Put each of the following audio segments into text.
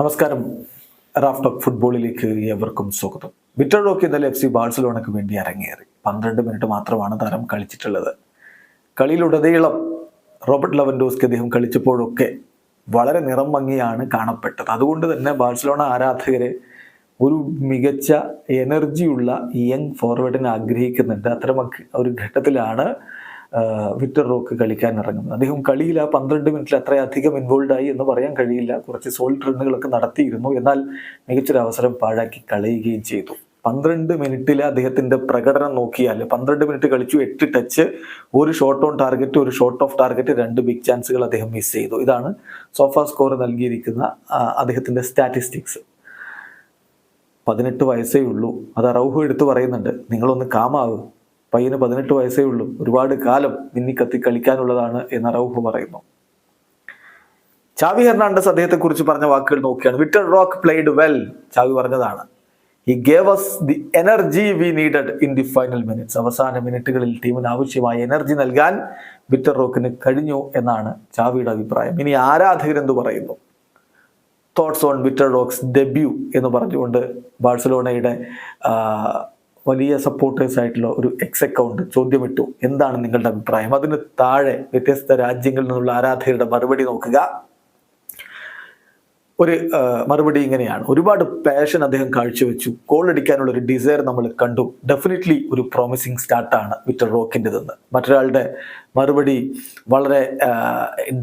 നമസ്കാരം. Raf talk ഫുട്ബോളിലേക്ക് ഏവർക്കും സ്വാഗതം. വിക്ടർ ഡോക്ക് ഇന്നലെ എഫ് സി ബാഴ്സലോണയ്ക്ക് വേണ്ടി ഇറങ്ങിയേറി പന്ത്രണ്ട് മിനിറ്റ് മാത്രമാണ് താരം കളിച്ചിട്ടുള്ളത്. കളിയിലുടനീളം റോബർട്ട് ലവൻഡോസ്ക്ക് അദ്ദേഹം കളിച്ചപ്പോഴൊക്കെ വളരെ നിറം ഭംഗിയാണ് കാണപ്പെട്ടത്. അതുകൊണ്ട് തന്നെ ബാഴ്സലോണ ആരാധകരെ ഒരു മികച്ച എനർജിയുള്ള യങ് ഫോർവേഡിനെ ആഗ്രഹിക്കുന്നുണ്ട്. അത്തരം ഒരു ഘട്ടത്തിലാണ് വിക്ടർ റോക്ക് കളിക്കാൻ ഇറങ്ങുന്നത്. അദ്ദേഹം കളിയിൽ ആ പന്ത്രണ്ട് മിനിറ്റിൽ അത്രയധികം ഇൻവോൾവ് ആയി എന്ന് പറയാൻ കഴിയില്ല. കുറച്ച് സോൾട്ട് റണ്ണുകളൊക്കെ നടത്തിയിരുന്നു. എന്നാൽ മികച്ചൊരു അവസരം പാഴാക്കി കളയുകയും ചെയ്തു. പന്ത്രണ്ട് മിനിറ്റിലെ അദ്ദേഹത്തിന്റെ പ്രകടനം നോക്കിയാൽ പന്ത്രണ്ട് മിനിറ്റ് കളിച്ചു എട്ട് ടച്ച് ഒരു ഷോട്ട് ഓൺ ടാർഗറ്റ് ഒരു ഷോട്ട് ഓഫ് ടാർഗറ്റ് രണ്ട് ബിഗ് ചാൻസുകൾ അദ്ദേഹം മിസ് ചെയ്തു. ഇതാണ് സോഫ സ്കോർ നൽകിയിരിക്കുന്ന അദ്ദേഹത്തിന്റെ സ്റ്റാറ്റിസ്റ്റിക്സ് പതിനെട്ട് വയസ്സേ ഉള്ളൂ. അത് റൗഹു എടുത്തു പറയുന്നുണ്ട്. നിങ്ങളൊന്ന് കാമാവ് പയ്യന് പതിനെട്ട് വയസ്സേ ഉള്ളൂ. ഒരുപാട് കാലം മിന്നിക്കത്തി കളിക്കാനുള്ളതാണ് എന്ന് റൗഹു പറയുന്നു. ചാവി ഹെർണാണ്ടസ് അദ്ദേഹത്തെ കുറിച്ച് പറഞ്ഞ വാക്കുകൾ നോക്കിയാണ് Vitor Roque played well Xavi പറഞ്ഞതാണ്. He gave us the energy we needed in the final minutes അവസാന മിനിറ്റുകളിൽ ടീമിന് ആവശ്യമായ എനർജി നൽകാൻ വിറ്റർ റോക്കിന് കഴിഞ്ഞു എന്നാണ് ചാവിയുടെ അഭിപ്രായം. ഇനി ആരാധകരെന്ത് പറയുന്നു? Thoughts on Vitor Roque's debut എന്ന് പറഞ്ഞുകൊണ്ട് ബാഴ്സലോണയുടെ വലിയ സപ്പോർട്ടേഴ്സ് ആയിട്ടുള്ള ഒരു എക്സ് അക്കൗണ്ട് ചോദ്യമിട്ടു. എന്താണ് നിങ്ങളുടെ അഭിപ്രായം? അതിന് താഴെ വ്യത്യസ്ത രാജ്യങ്ങളിൽ നിന്നുള്ള ആരാധകരുടെ മറുപടി നോക്കുക. ഒരു മറുപടി ഇങ്ങനെയാണ്. ഒരുപാട് പാഷൻ അദ്ദേഹം കാഴ്ചവെച്ചു. കോൾ അടിക്കാനുള്ള ഒരു ഡിസയർ നമ്മൾ കണ്ടു. ഡെഫിനറ്റ്ലി ഒരു പ്രോമിസിങ് സ്റ്റാർട്ടാണ് വിക്ടർ റോക്കിന്റെതെന്ന് മറ്റൊരാളുടെ മറുപടി വളരെ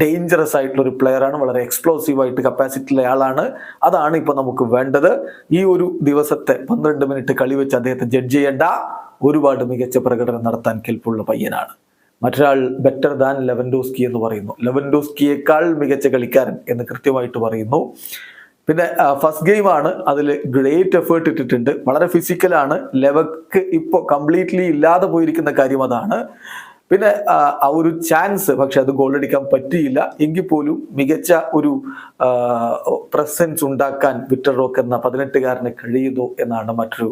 ഡേഞ്ചറസ് ആയിട്ടുള്ള ഒരു പ്ലെയറാണ് വളരെ എക്സ്പ്ലോസീവ് ആയിട്ട് കപ്പാസിറ്റി ഉള്ള ആളാണ്. അതാണ് ഇപ്പോൾ നമുക്ക് വേണ്ടത്. ഈ ഒരു ദിവസത്തെ പന്ത്രണ്ട് മിനിറ്റ് കളി വെച്ച് അദ്ദേഹത്തെ ജഡ്ജ് ചെയ്യേണ്ട ഒരുപാട് മികച്ച പ്രകടനം നടത്താൻ കെൽപ്പുള്ള പയ്യനാണ്. മറ്റൊരാൾ ബെറ്റർ ദാൻ ലെവൻഡോസ്കി എന്ന് പറയുന്നു. ലെവൻഡോസ്കിയേക്കാൾ മികച്ച കളിക്കാരൻ എന്ന് കൃത്യമായിട്ട് പറയുന്നു. പിന്നെ ഫസ്റ്റ് ഗെയിമാണ് അതിൽ ഗ്രേറ്റ് എഫേർട്ട് ഇട്ടിട്ടുണ്ട്. വളരെ ഫിസിക്കലാണ് ലെവക്ക് ഇപ്പോൾ കംപ്ലീറ്റ്ലി ഇല്ലാതെ പോയിരിക്കുന്ന കാര്യം അതാണ്. പിന്നെ ആ, ഒരു ചാൻസ് പക്ഷെ അത് ഗോൾ അടിക്കാൻ പറ്റിയില്ല. എങ്കിൽ പോലും മികച്ച ഒരു പ്രസൻസ് ഉണ്ടാക്കാൻ വിക്ടർ റോക്ക് എന്ന പതിനെട്ടുകാരന് കഴിയുന്നു എന്നാണ് മറ്റൊരു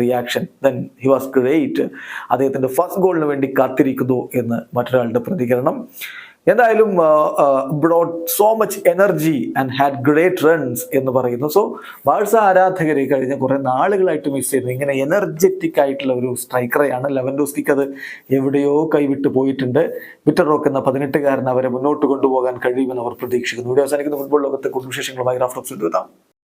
reaction then he was great അദ്ദേഹത്തിന്റെ ഫസ്റ്റ് ഗോളിന് വേണ്ടി കാത്തിരിക്കുന്നു എന്ന് മറ്റൊരാളുടെ പ്രതികരണം. എന്തായാലും brought so much energy and had great runs എന്ന് പറയുന്നു. സോ ബാഴ്സ ആരാധകരെ കഴിഞ്ഞ കുറെ നാളുകളായിട്ട് മിസ് ചെയ്യുന്നു ഇങ്ങനെ എനർജറ്റിക് ആയിട്ടുള്ള ഒരു സ്ട്രൈക്കറെയാണ് ലെവൻഡോസ്കിക്ക് അത് എവിടെയോ കൈവിട്ട് പോയിട്ടുണ്ട്. വിറ്റർ റോക്ക് എന്ന പതിനെട്ടുകാരൻ അവരെ മുന്നോട്ട് കൊണ്ടുപോകാൻ കഴിയുമെന്ന് അവർ പ്രതീക്ഷിക്കുന്നു. വീഡിയോ അവസാനിക്കുന്ന. ഫുട്ബോൾ ലോകത്തെ കുടുംബ വിശേഷങ്ങളുമായി റാഫ്റ്റോക്സ് എത്താം